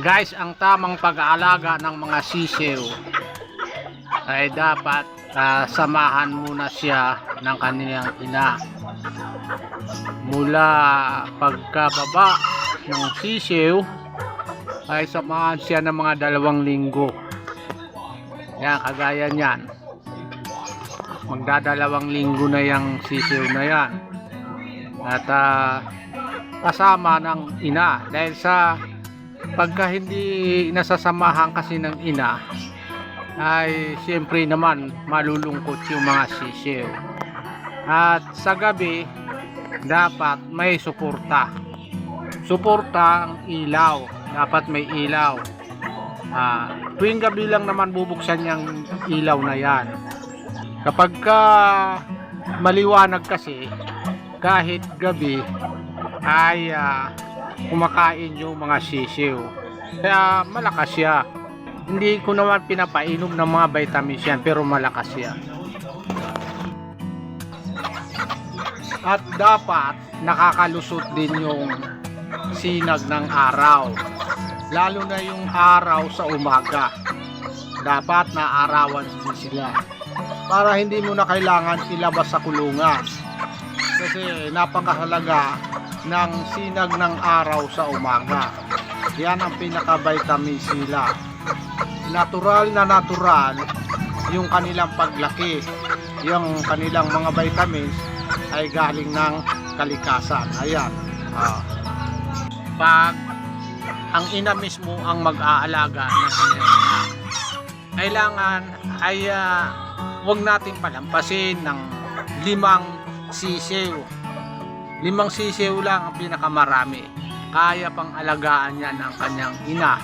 Guys, ang tamang pag-aalaga ng mga sisiw ay dapat ah, samahan muna siya ng kanyang ina. Mula pagkababa ng sisiw ay samahan siya ng mga dalawang linggo. Yan, kagaya niyan. Magdadalawang linggo na yung sisiw na yan. At ah, kasama ng ina dahil sa pagka hindi nasasamahan kasi ng ina ay siyempre naman malulungkot yung mga sisiw. At sa gabi dapat may suporta. Suporta ang ilaw. Dapat may ilaw. Ah, tuwing gabi lang naman bubuksan yung ilaw na yan. Kapag ka maliwanag kasi kahit gabi ay ah, kumakain yung mga sisiw. Kaya malakas siya. Hindi ko naman pinapainom ng mga vitamins yan pero malakas siya. At dapat nakakalusot din yung sinag ng araw. Lalo na yung araw sa umaga. Dapat na arawan din sila. Para hindi mo na kailangan ilabas sa kulungan. Kasi napakahalaga ng sinag ng araw sa umaga. Yan ang pinaka-vitamin sila. Natural na natural yung kanilang paglaki. Yung kanilang mga vitamins ay galing ng kalikasan. Ayan. Ah. Pag ang ina mismo ang mag-aalaga ng kanyang anak, kailangan ay ah, huwag nating palampasin ng limang sisiw limang sisiw lang ang pinakamarami. Kaya pang alagaan yan ang kanyang ina.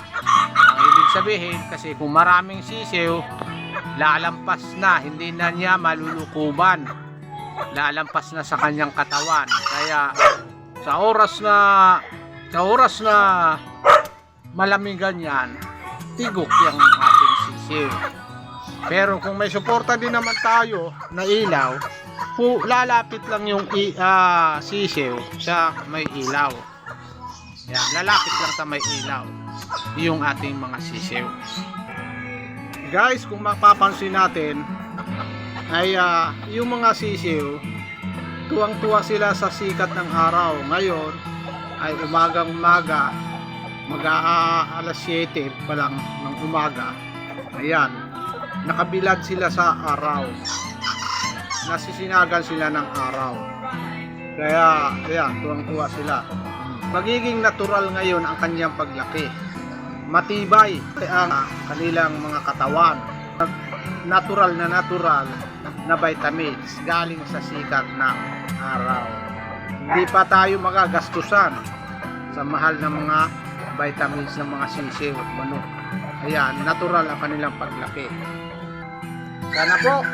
Ang ibig sabihin, kasi kung maraming sisiw, lalampas na, hindi na niya malulukuban. Lalampas na sa kanyang katawan. Kaya sa oras na sa oras na malamigan yan, tigok yung ating sisiw. Pero kung may suporta din naman tayo na ilaw, pu lalapit lang yung i, ah, sisiw sa may ilaw. Yan, lalapit lang sa may ilaw yung ating mga sisiw. Guys, kung mapapansin natin, ay ah, yung mga sisiw, tuwang-tuwa sila sa sikat ng araw. Ngayon, ay umagang umaga, mag alas 7 pa lang ng umaga. Ayan, nakabilad sila sa araw nasisinagan sila ng araw. Kaya, ayan, tuwang-tuwa sila. Magiging natural ngayon ang kanyang paglaki. Matibay ang kanilang mga katawan. Natural na natural na vitamins galing sa sikat ng araw. Hindi pa tayo magagastusan sa mahal ng mga vitamins ng mga sisiw at manok. Ayan, natural ang kanilang paglaki. Sana po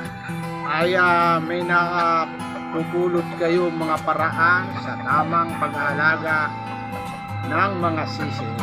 ay ah, may napupulot kayo mga paraan sa tamang pag-aalaga ng mga sisiw.